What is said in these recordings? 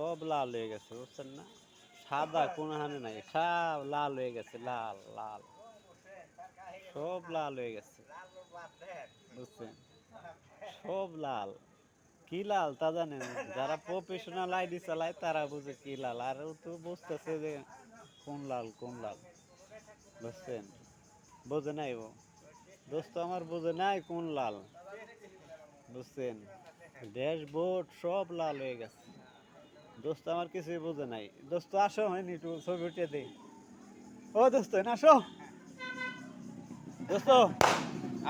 সব লাল হয়ে গেছে, বুঝছেন না? সাদা কোনো হানে নাই, সব লাল হয়ে গেছে, লাল লাল। সব লাল হয়ে গেছে, বুঝছেন? সব লাল। কি লাল তা জানেন? যারা প্রফেশনাল আইডি চালায়, তারা বুঝে কি লাল। আর ও তো বুঝতেছে যে কোন লাল কোন লাল, বুঝছেন? বোঝে নাই ও। দোস্ত, আমার বোঝে নাই কোন লাল, বুঝছেন? ড্যাশবোর্ড সব লাল হয়ে গেছে। দোস্ত আমার কিছুই বোঝে নাই। দোস্ত আসো হয়নি একটু ছবি উঠিয়ে দেই। ও দোস্ত না আসো। দোস্ত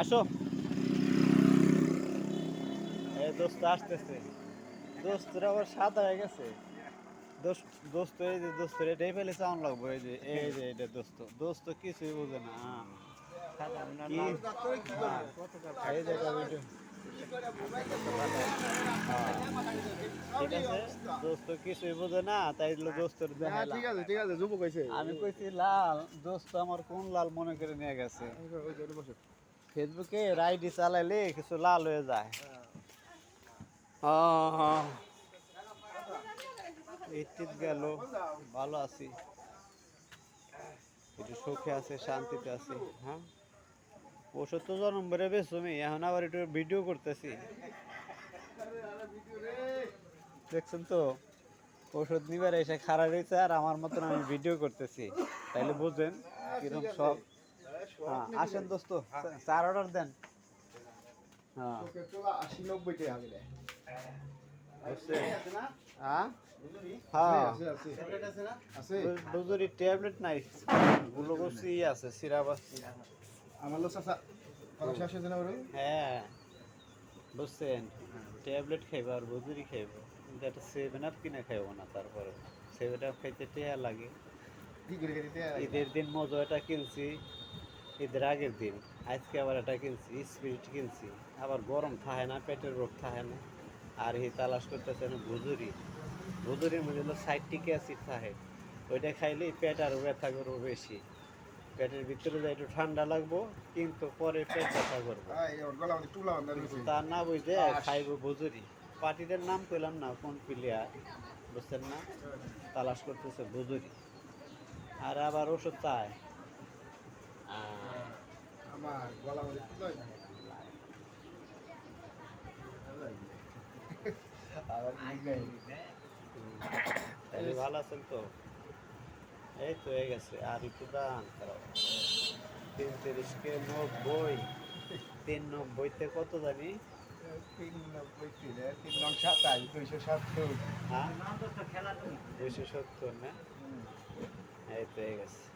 আসো। দোস্ত আসতেছে। দোস্তরা আবার সাদা হয়ে গেছে। দোস্ত দোস্ত এই যে দোস্ত এটাই ফেলে চাউন লাগবো এই যে এই যে এটা দোস্ত। দোস্ত কিছুই বোঝে না। এই যে। ঠিক আছে? দোস্ত কিছুই বোঝে না তাই দোস্তর হ্যাঁ ঠিক আছে ঠিক আছে যুবক কইছে আমি কইছি লাল দোস্ত আমার কোন লাল মনে করে নিয়ে গেছে? ফেসবুকে আইডি চালাইলে কিছু লাল হয়ে যায়। এইটিত গেল ভালো আছি। একটু সুখে আছে শান্তিতে আছি হ্যাঁ? ওষুধ তো জন্ম বেড়ে বেশ তুমি এখন আবার একটু ভিডিও করতেছি। দেখছেন তো? ওষুধ নিবার এসে খারাপ হয়েছে আর আমার মতন আমি ভিডিও করতেছি। তাইলে বুঝেন কীরকম সব। হ্যাঁ আসেন দোস্ত চার অর্ডার দেন। হ্যাঁ। আশি নব্বই টাকা বুঝছেন হ্যাঁ। হ্যাঁ ট্যাবলেট নাই। গ্লুকোজ ই আছে সিরাপ আছে। আমার লোক হ্যাঁ বুঝছেন? ট্যাবলেট খাইব আর বুজুরি খাইব। কিন্তু একটা সেভেন আপ কিনে খাইব না তারপরে। সেভেন আপ খাইতে টেয়া লাগে। ঈদের দিন মজো এটা কিনছি। ঈদের আগের দিন। আজকে আবার এটা কিনছি স্পিরিট কিনছি। আবার গরম থাকে না পেটের রোগ থাকে না। আর এই তালাশ করতেছে না ভুজুরি ভুজুরির মধ্যে হলো সাইট্রিক অ্যাসিড থাকে ওইটা খাইলে পেট আর ব্যথা করব বেশি। পেটের ভিতরে যা একটু ঠান্ডা লাগবো কিন্তু পরে পেট ব্যথা করব। তা না বুঝে খাইবো ভুজুরি পার্টিদের নাম পেলাম না কোন প্লেয়ার বুঝছেন না? তালাশ করতেছে ভুজুরি আর আবার ওষুধ চায়। আমার গলা ভালো আছেন তো? এই তো হয়ে গেছে আর একটু দান তিন তিরিশকে নব্বই তিন নব্বইতে কত জানি? তিন নব্বই তিন তিন নং সাতাশ দুইশো সত্তর হ্যাঁ? দুইশো সত্তর না? এই তো হয়ে গেছে।